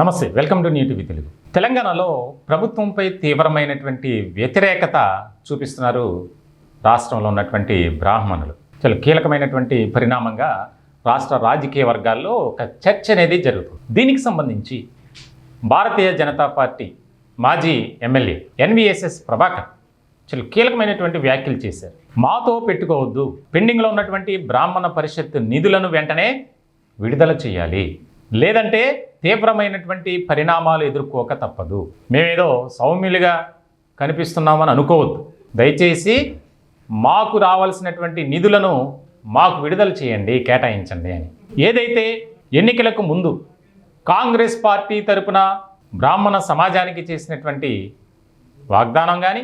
నమస్తే welcome to new Telugu. తెలంగాణలో ప్రభుత్వంపై తీవ్రమైనటువంటి వ్యతిరేకత చూపిస్తున్నారు రాష్ట్రంలో ఉన్నటువంటి బ్రాహ్మణులు. చాలా కీలకమైనటువంటి పరిణామంగా రాష్ట్ర రాజకీయ వర్గాల్లో ఒక చర్చ అనేది జరుగుతుంది. దీనికి సంబంధించి భారతీయ జనతా పార్టీ మాజీ ఎమ్మెల్యే ఎన్విఎస్ఎస్ ప్రభాకర్ చాలా కీలకమైనటువంటి వ్యాఖ్యలు చేశారు. మాతో పెట్టుకోవద్దు పెండింగ్లో ఉన్నటువంటి బ్రాహ్మణ పరిషత్ నిధులను వెంటనే విడుదల చేయాలి. లేదంటే తీవ్రమైనటువంటి పరిణామాలు ఎదుర్కోక తప్పదు. మేమేదో సౌమ్యులుగా కనిపిస్తున్నామని అనుకోవద్దు. దయచేసి మాకు రావాల్సినటువంటి నిధులను మాకు విడుదల చేయండి కేటాయించండి అని. ఏదైతే ఎన్నికలకు ముందు కాంగ్రెస్ పార్టీ తరపున బ్రాహ్మణ సమాజానికి చేసినటువంటి వాగ్దానం కానీ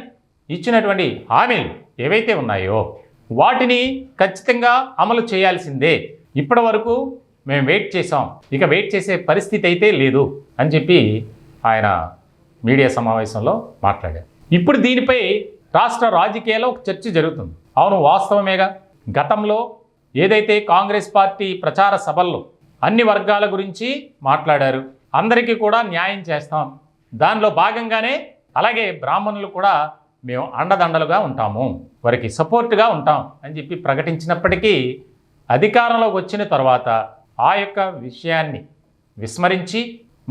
ఇచ్చినటువంటి హామీలు ఏవైతే ఉన్నాయో వాటిని ఖచ్చితంగా అమలు చేయాల్సిందే. ఇప్పటి వరకు మేము వెయిట్ చేసాం ఇక వెయిట్ చేసే పరిస్థితి అయితే లేదు అని చెప్పి ఆయన మీడియా సమావేశంలో మాట్లాడారు. ఇప్పుడు దీనిపై రాష్ట్ర రాజకీయాల్లో ఒక చర్చ జరుగుతుంది. అవును వాస్తవమేగా. గతంలో ఏదైతే కాంగ్రెస్ పార్టీ ప్రచార సభల్లో అన్ని వర్గాల గురించి మాట్లాడారు అందరికీ కూడా న్యాయం చేస్తాం. దానిలో భాగంగానే అలాగే బ్రాహ్మణులు కూడా మేము అండదండలుగా ఉంటాము వారికి సపోర్ట్గా ఉంటాం అని చెప్పి ప్రకటించినప్పటికీ అధికారంలోకి వచ్చిన తర్వాత ఆ యొక్క విషయాన్ని విస్మరించి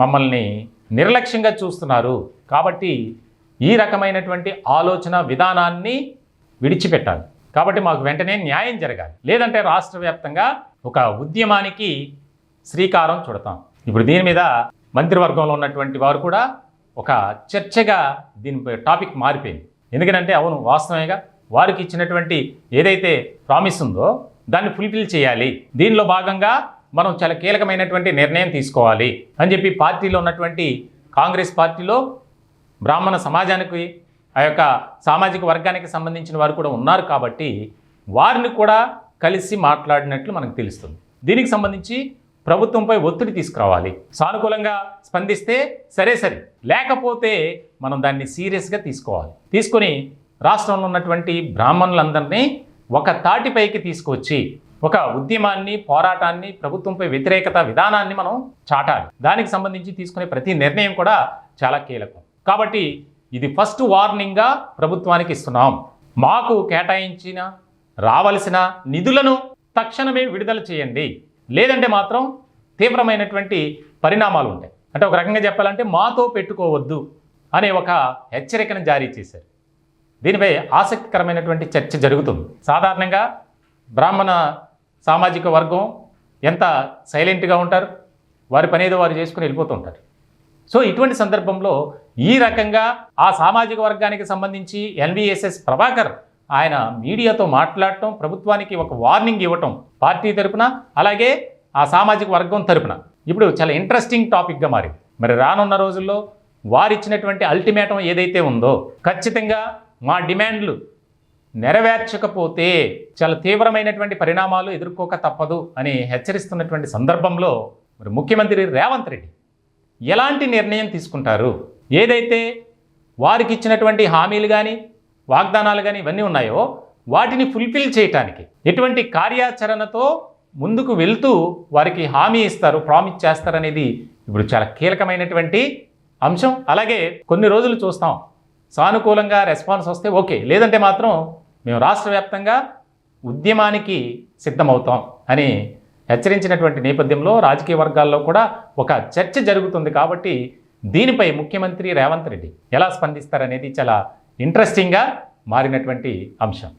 మమ్మల్ని నిర్లక్ష్యంగా చూస్తున్నారు. కాబట్టి ఈ రకమైనటువంటి ఆలోచన విధానాన్ని విడిచిపెట్టాలి. కాబట్టి మాకు వెంటనే న్యాయం జరగాలి. లేదంటే రాష్ట్ర వ్యాప్తంగా ఒక ఉద్యమానికి శ్రీకారం చుడతాం. ఇప్పుడు దీని మీద మంత్రివర్గంలో ఉన్నటువంటి వారు కూడా ఒక చర్చగా దీనిపై టాపిక్ మారిపోయింది. ఎందుకంటే అవును వాస్తవమేగా వారికి ఇచ్చినటువంటి ఏదైతే ప్రామిస్ ఉందో దాన్ని ఫుల్ఫిల్ చేయాలి. దీనిలో భాగంగా మనం చాలా కీలకమైనటువంటి నిర్ణయం తీసుకోవాలి అని చెప్పి పార్టీలో ఉన్నటువంటి కాంగ్రెస్ పార్టీలో బ్రాహ్మణ సమాజానికి ఆ యొక్క సామాజిక వర్గానికి సంబంధించిన వారు కూడా ఉన్నారు కాబట్టి వారిని కూడా కలిసి మాట్లాడినట్లు మనకు తెలుస్తుంది. దీనికి సంబంధించి ప్రభుత్వంపై ఒత్తిడి తీసుకురావాలి. సానుకూలంగా స్పందిస్తే సరే సరే. లేకపోతే మనం దాన్ని సీరియస్గా తీసుకోవాలి. తీసుకొని రాష్ట్రంలో ఉన్నటువంటి బ్రాహ్మణులందరినీ ఒక తాటిపైకి తీసుకొచ్చి ఒక ఉద్యమాన్ని పోరాటాన్ని ప్రభుత్వంపై వ్యతిరేకత విధానాన్ని మనం చాటాలి. దానికి సంబంధించి తీసుకునే ప్రతి నిర్ణయం కూడా చాలా కీలకం. కాబట్టి ఇది ఫస్ట్ వార్నింగ్గా ప్రభుత్వానికి ఇస్తున్నాం. మాకు కేటాయించిన రావలసిన నిధులను తక్షణమే విడుదల చేయండి. లేదంటే మాత్రం తీవ్రమైనటువంటి పరిణామాలు ఉంటాయి. అంటే ఒక రకంగా చెప్పాలంటే మాతో పెట్టుకోవద్దు అనే ఒక హెచ్చరికను జారీ చేశారు. దీనిపై ఆసక్తికరమైనటువంటి చర్చ జరుగుతుంది. సాధారణంగా బ్రాహ్మణ సామాజిక వర్గం ఎంత సైలెంట్గా ఉంటారు? వారి పనేదో వారు చేసుకుని వెళ్ళిపోతూ ఉంటారు. సో ఇటువంటి సందర్భంలో ఈ రకంగా ఆ సామాజిక వర్గానికి సంబంధించి ఎన్విఎస్ఎస్ ప్రభాకర్ ఆయన మీడియాతో మాట్లాడటం ప్రభుత్వానికి ఒక వార్నింగ్ ఇవ్వటం పార్టీ తరపున అలాగే ఆ సామాజిక వర్గం తరపున. ఇప్పుడు చాలా ఇంట్రెస్టింగ్ టాపిక్గా మారింది. మరి రానున్న రోజుల్లో వారిచ్చినటువంటి అల్టిమేటం ఏదైతే ఉందో ఖచ్చితంగా మా డిమాండ్లు నెరవేర్చకపోతే చాలా తీవ్రమైనటువంటి పరిణామాలు ఎదుర్కోక తప్పదు అని హెచ్చరిస్తున్నటువంటి సందర్భంలో మరి ముఖ్యమంత్రి రేవంత్ రెడ్డి ఎలాంటి నిర్ణయం తీసుకుంటారు? ఏదైతే వారికి ఇచ్చినటువంటి హామీలు కానీ వాగ్దానాలు కానీ ఇవన్నీ ఉన్నాయో వాటిని ఫుల్ఫిల్ చేయటానికి ఎటువంటి కార్యాచరణతో ముందుకు వెళ్తూ వారికి హామీ ఇస్తారు ప్రామిస్ చేస్తారనేది ఇప్పుడు చాలా కీలకమైనటువంటి అంశం. అలాగే కొన్ని రోజులు చూస్తాం. సానుకూలంగా రెస్పాన్స్ వస్తే ఓకే. లేదంటే మాత్రం మేము రాష్ట్ర వ్యాప్తంగా ఉద్యమానికి సిద్ధమవుతాం అని హెచ్చరించినటువంటి నేపథ్యంలో రాజకీయ వర్గాల్లో కూడా ఒక చర్చ జరుగుతుంది కాబట్టి దీనిపై ముఖ్యమంత్రి రేవంత్ రెడ్డి ఎలా స్పందిస్తారనేది చాలా ఇంట్రెస్టింగ్గా మారినటువంటి అంశం.